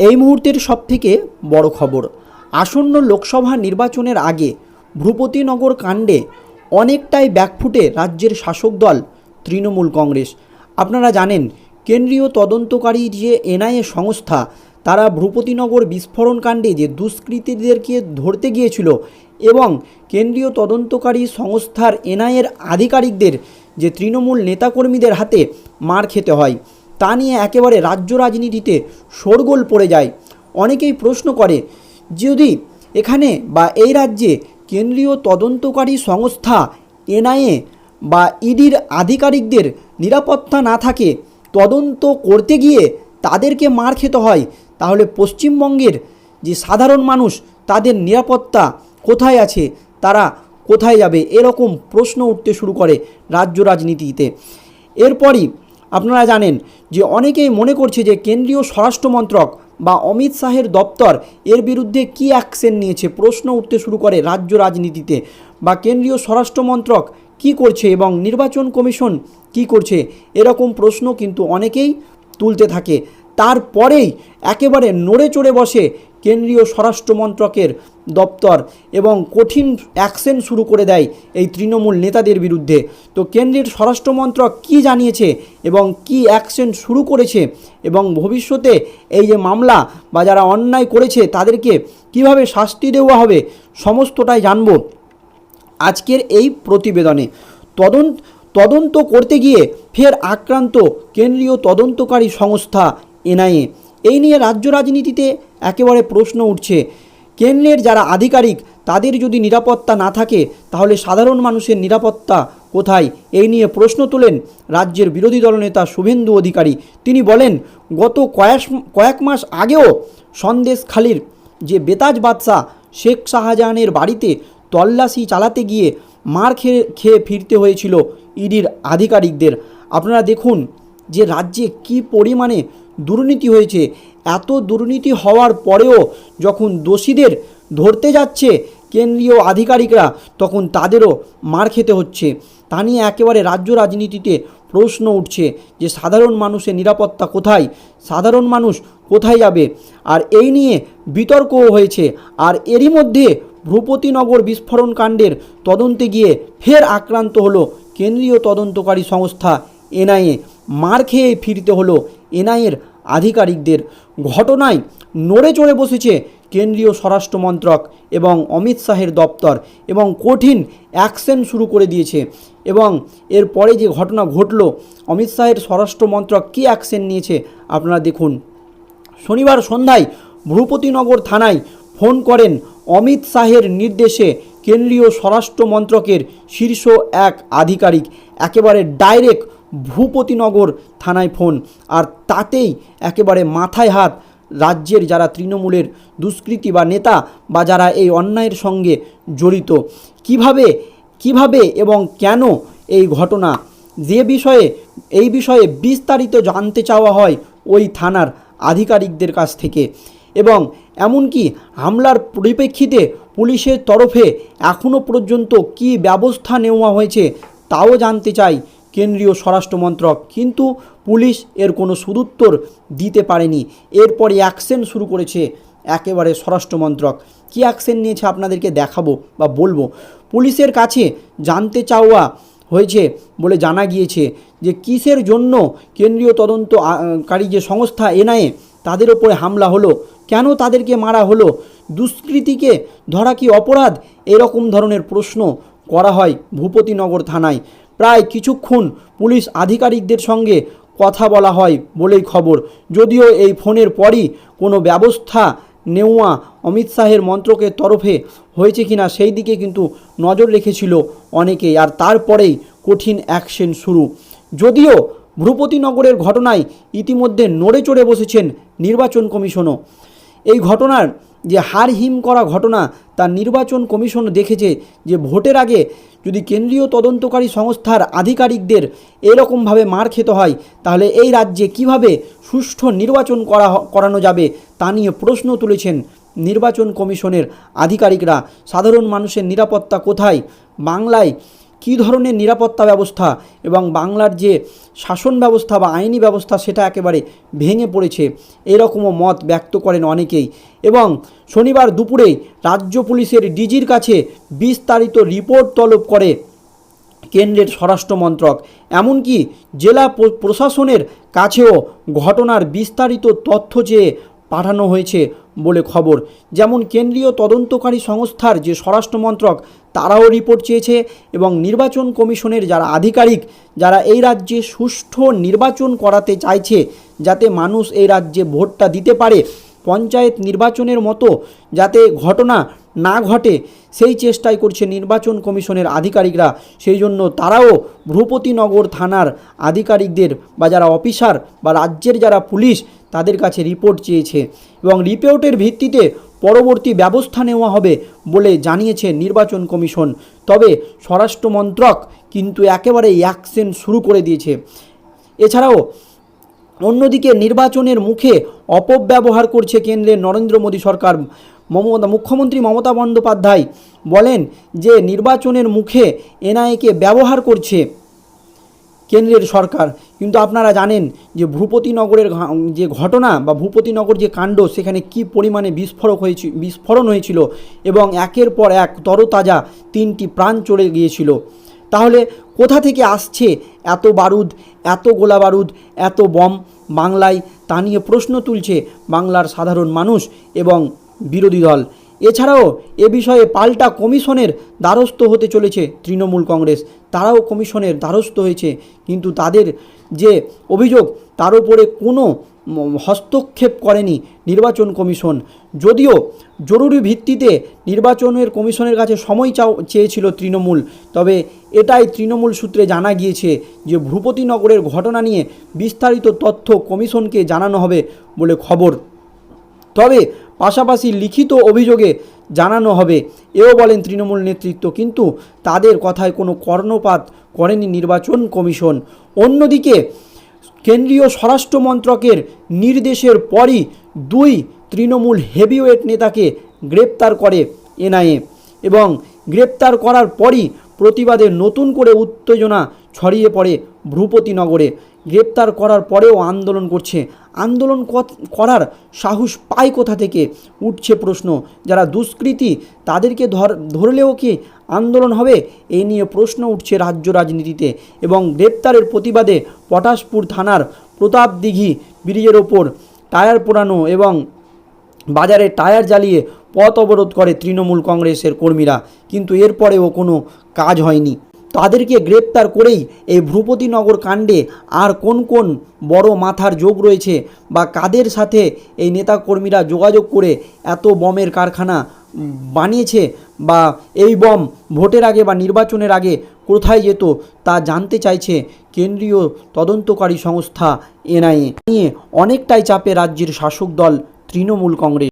এই মুহূর্তের সবথেকে বড় খবর, আসন্ন লোকসভা নির্বাচনের আগে ভূপতিনগর কাণ্ডে অনেকটাই ব্যাকফুটে রাজ্যের শাসক দল তৃণমূল কংগ্রেস। আপনারা জানেন, কেন্দ্রীয় তদন্তকারী যে এনআইএ সংস্থা, তারা ভূপতিনগর বিস্ফোরণ কাণ্ডে যে দুষ্কৃতীদেরকে ধরতে গিয়েছিল এবং কেন্দ্রীয় তদন্তকারী সংস্থার এনআইএর আধিকারিকদের যে তৃণমূল নেতাকর্মীদের হাতে মার খেতে হয় তা নিয়ে একেবারে রাজ্য রাজনীতিতে শোরগোল পড়ে যায়। অনেকেই প্রশ্ন করে, যদি এখানে বা এই রাজ্যে কেন্দ্রীয় তদন্তকারী সংস্থা, এনআইএ বা ইডির আধিকারিকদের নিরাপত্তা না থাকে, তদন্ত করতে গিয়ে তাদেরকে মার খেতে হয়, তাহলে পশ্চিমবঙ্গের যে সাধারণ মানুষ, তাদের নিরাপত্তা কোথায় আছে, তারা কোথায় যাবে, এরকম প্রশ্ন উঠতে শুরু করে রাজ্য রাজনীতিতে। এরপরই আপনারা জানেন যে অনেকেই মনে করছে যে কেন্দ্রীয় স্বরাষ্ট্রমন্ত্রক বা অমিত শাহের দপ্তর এর বিরুদ্ধে কি অ্যাকশন নিয়েছে, প্রশ্ন উঠতে শুরু করে রাজ্য রাজনীতিতে। বা কেন্দ্রীয় স্বরাষ্ট্রমন্ত্রক কি করছে এবং নির্বাচন কমিশন কি করছে, এরকম প্রশ্ন কিন্তু অনেকেই তুলতে থাকে। তারপরেই একেবারে নড়ে চড়ে বসে কেন্দ্রীয় স্বরাষ্ট্রমন্ত্রকের দপ্তর এবং কঠিন অ্যাকশন শুরু করে দেয় এই তৃণমূল নেতাদের বিরুদ্ধে। তো কেন্দ্রের স্বরাষ্ট্রমন্ত্রক কী জানিয়েছে এবং কি অ্যাকশন শুরু করেছে এবং ভবিষ্যতে এই যে মামলা বা যারা অন্যায় করেছে তাদেরকে কীভাবে শাস্তি দেওয়া হবে সমস্তটাই জানব আজকের এই প্রতিবেদনে। তদন্ত তদন্ত করতে গিয়ে ফের আক্রান্ত কেন্দ্রীয় তদন্তকারী সংস্থা এনআইএ। এই নিয়ে রাজ্য রাজনীতিতে একেবারে প্রশ্ন উঠছে। কেন্দ্রের যারা আধিকারিক, তাদের যদি নিরাপত্তা না থাকে, তাহলে সাধারণ মানুষের নিরাপত্তা কোথায়? এই নিয়ে প্রশ্ন তোলেন রাজ্যের বিরোধী দলনেতা শুভেন্দু অধিকারী। তিনি বলেন, গত কয়েক কয়েক মাস আগেও সন্দেশখালির যে বেতাজ বাদশাহ শেখ শাহজাহানের বাড়িতে তল্লাশি চালাতে গিয়ে মার খেয়ে খেয়ে ফিরতে হয়েছিল ইডির আধিকারিকদের। আপনারা দেখুন যে রাজ্যে কি পরিমাণে দুর্নীতি হয়েছে, এত দুর্নীতি হওয়ার পরেও যখন দোষীদের ধরতে যাচ্ছে কেন্দ্রীয় আধিকারিকরা, তখন তাদেরও মার খেতে হচ্ছে। তা নিয়ে একেবারে রাজ্য রাজনীতিতে প্রশ্ন উঠছে যে সাধারণ মানুষের নিরাপত্তা কোথায়, সাধারণ মানুষ কোথায় যাবে? আর এই নিয়ে বিতর্কও হয়েছে। আর এরই মধ্যে ভূপতিনগর বিস্ফোরণ কাণ্ডের তদন্তে গিয়ে ফের আক্রান্ত হলো কেন্দ্রীয় তদন্তকারী সংস্থা এনআইএ। মার খেয়ে ফিরতে হলো এনআইএর আধিকারিকদের। ঘটনায় নড়ে চড়ে বসেছে কেন্দ্রীয় স্বরাষ্ট্রমন্ত্রক এবং অমিত শাহের দপ্তর এবং কঠিন অ্যাকশন শুরু করে দিয়েছে এবং এরপরে যে ঘটনা ঘটল, অমিত শাহের স্বরাষ্ট্রমন্ত্রক কী অ্যাকশন নিয়েছে আপনারা দেখুন। শনিবার সন্ধ্যায় ভূপতিনগর থানায় ফোন করেন অমিত শাহের নির্দেশে কেন্দ্রীয় স্বরাষ্ট্র মন্ত্রকের শীর্ষ এক আধিকারিক। একেবারে ডাইরেক্ট ভূপতিনগর থানায় ফোন। আর তাতেই একেবারে মাথায় হাত রাজ্যের যারা তৃণমূলের দুষ্কৃতী বা নেতা বা যারা এই অন্যায়ের সঙ্গে জড়িত। কীভাবে কীভাবে এবং কেন এই ঘটনা? যে বিষয়ে, এই বিষয়ে বিস্তারিত জানতে চাওয়া হয় ওই থানার আধিকারিকদের কাছ থেকে। এবং এমনকি হামলার পরিপ্রেক্ষিতে পুলিশের তরফে এখনও পর্যন্ত কি ব্যবস্থা নেওয়া হয়েছে তাও জানতে চাই কেন্দ্রীয় স্বরাষ্ট্রমন্ত্রক, কিন্তু পুলিশ এর কোনো সুদুত্তর দিতে পারেনি। এরপরে অ্যাকশন শুরু করেছে একেবারে স্বরাষ্ট্রমন্ত্রক। কী অ্যাকশন নিয়েছে আপনাদেরকে দেখাবো বা বলব? পুলিশের কাছে জানতে চাওয়া হয়েছে বলে জানা গিয়েছে যে কিসের জন্য কেন্দ্রীয় তদন্তকারী যে সংস্থা এনআইএ, তাদের ওপরে হামলা হলো? কেন তাদেরকে মারা হলো? দুষ্কৃতীকে ধরা কি অপরাধ? এরকম ধরনের প্রশ্ন করা হয় ভূপতিনগর থানায়। প্রায় কিছুক্ষণ পুলিশ আধিকারিকদের সঙ্গে কথা বলা হয় বলেই খবর। যদিও এই ফোনের পরই কোনো ব্যবস্থা নেওয়া অমিত শাহের মন্ত্রকের তরফে হয়েছে কিনা সেই দিকে কিন্তু নজর রেখেছিল অনেকেই, আর তারপরেই কঠিন অ্যাকশন শুরু। যদিও ভূপতিনগরের ঘটনায় ইতিমধ্যে নড়ে চড়ে বসেছেন নির্বাচন কমিশনও। এই ঘটনার যে হার হিম করা ঘটনা তার নির্বাচন কমিশন দেখেছে যে ভোটের আগে যদি কেন্দ্রীয় তদন্তকারী সংস্থার আধিকারিকদের এরকমভাবে মার খেতে হয়, তাহলে এই রাজ্যে কীভাবে সুষ্ঠু নির্বাচন করা করানো যাবে তা নিয়ে প্রশ্ন তুলেছেন নির্বাচন কমিশনের আধিকারিকরা। সাধারণ মানুষের নিরাপত্তা কোথায়? বাংলায় কী ধরনের নিরাপত্তা ব্যবস্থা এবং বাংলার যে শাসন ব্যবস্থা বা আইনি ব্যবস্থা সেটা একেবারে ভেঙে পড়েছে, এরকমও মত ব্যক্ত করেন অনেকেই। এবং শনিবার দুপুরেই রাজ্য পুলিশের ডিজির কাছে বিস্তারিত রিপোর্ট তলব করে কেন্দ্রের স্বরাষ্ট্র মন্ত্রক। এমনকি জেলা প্রশাসনের কাছেও ঘটনার বিস্তারিত তথ্য চেয়ে পাঠানো হয়েছে বলে খবর। যেমন কেন্দ্রীয় তদন্তকারী সংস্থার যে স্বরাষ্ট্রমন্ত্রক তারাও রিপোর্ট চেয়েছে এবং নির্বাচন কমিশনের যারা আধিকারিক, যারা এই রাজ্যে সুষ্ঠু নির্বাচন করাতে চাইছে, যাতে মানুষ এই রাজ্যে ভোটটা দিতে পারে, পঞ্চায়েত নির্বাচনের মতো যাতে ঘটনা না ঘটে সেই চেষ্টাই করছে নির্বাচন কমিশনের আধিকারিকরা। সেই জন্য তারাও ভ্রুপতিনগর থানার আধিকারিকদের বা যারা অফিসার বা রাজ্যের যারা পুলিশ, তাদের কাছে রিপোর্ট চেয়েছে এবং রিপোর্টের ভিত্তিতে পরবর্তী ব্যবস্থা নেওয়া হবে বলে জানিয়েছে নির্বাচন কমিশন। তবে স্বরাষ্ট্রমন্ত্রক কিন্তু একেবারে অ্যাকশন শুরু করে দিয়েছে। এছাড়াও অন্যদিকে নির্বাচনের মুখে অপব্যবহার করছে কেন্দ্রের নরেন্দ্র মোদী সরকার। মমতা, মুখ্যমন্ত্রী মমতা বন্দ্যোপাধ্যায় বলেন যে নির্বাচনের মুখে এনআইকে ব্যবহার করছে কেন্দ্রের সরকার। কিন্তু আপনারা জানেন যে ভূপতিনগরের যে ঘটনা বা ভূপতিনগর যে কাণ্ড, সেখানে কি পরিমাণে বিস্ফোরক হয়েছিল বিস্ফোরণ হয়েছিল এবং একের পর এক তরতাজা তিনটি প্রাণ চলে গিয়েছিল। তাহলে কোথা থেকে আসছে এত বারুদ, এত গোলা বারুদ, এত বম? বাংলায় তা নিয়ে প্রশ্ন তুলছে বাংলার সাধারণ মানুষ এবং বিরোধী দল। এছাড়াও এ বিষয়ে পাল্টা কমিশনের দ্বারস্থ হতে চলেছে তৃণমূল কংগ্রেস। তারাও কমিশনের দ্বারস্থ হয়েছে। কিন্তু তাদের যে অভিযোগ, তার উপরে কোনো হস্তক্ষেপ করেনি নির্বাচন কমিশন। যদিও জরুরি ভিত্তিতে নির্বাচনের কমিশনের কাছে সময় চাও, চেয়েছিল তৃণমূল। তবে এটাই তৃণমূল সূত্রে জানা গিয়েছে যে ভূপতিনগরের ঘটনা নিয়ে বিস্তারিত তথ্য কমিশনকে জানানো হবে বলে খবর। তবে পাশাপাশি লিখিত অভিযোগে জানানো হবে। এও বলেন তৃণমূল নেতৃত্ব, কিন্তু তাদের কথায় কোনো কর্ণপাত করেনি নির্বাচন কমিশন। অন্যদিকে, কেন্দ্রীয় স্বরাষ্ট্র মন্ত্রকের নির্দেশের পরই দুই তৃণমূল হেভিওয়েট নেতাকে গ্রেপ্তার করে এনআইএ এবং গ্রেপ্তার করার পরই প্রতিবাদে নতুন করে উত্তেজনা ছড়িয়ে পড়ে ভ্রুপতিনগরে গ্রেপ্তার করার পরেও আন্দোলন করছে। আন্দোলন করার সাহস পায় কোথা থেকে? উঠছে প্রশ্ন। যারা দুষ্কৃতী, তাদেরকে ধর, ধরলেও কি আন্দোলন হবে? এই নিয়ে প্রশ্ন উঠছে রাজ্য রাজনীতিতে এবং গ্রেপ্তারের প্রতিবাদে পটাশপুর থানার প্রতাপ দিঘি ব্রিজের ওপর টায়ার পোড়ানো এবং বাজারে টায়ার জ্বালিয়ে পথ অবরোধ করে তৃণমূল কংগ্রেসের কর্মীরা। কিন্তু এরপরেও কোনো কাজ হয়নি। তাদেরকে গ্রেপ্তার করেই এই ভ্রুপতিনগর কাণ্ডে আর কোন কোন বড় মাথার যোগ রয়েছে বা কাদের সাথে এই নেতাকর্মীরা যোগাযোগ করে এত বমের কারখানা বানিয়েছে বা এই বম ভোটের আগে বা নির্বাচনের আগে কোথায় যেত তা জানতে চাইছে কেন্দ্রীয় তদন্তকারী সংস্থা এনআইএ। নিয়ে অনেকটাই চাপে রাজ্যের শাসক দল তৃণমূল কংগ্রেস।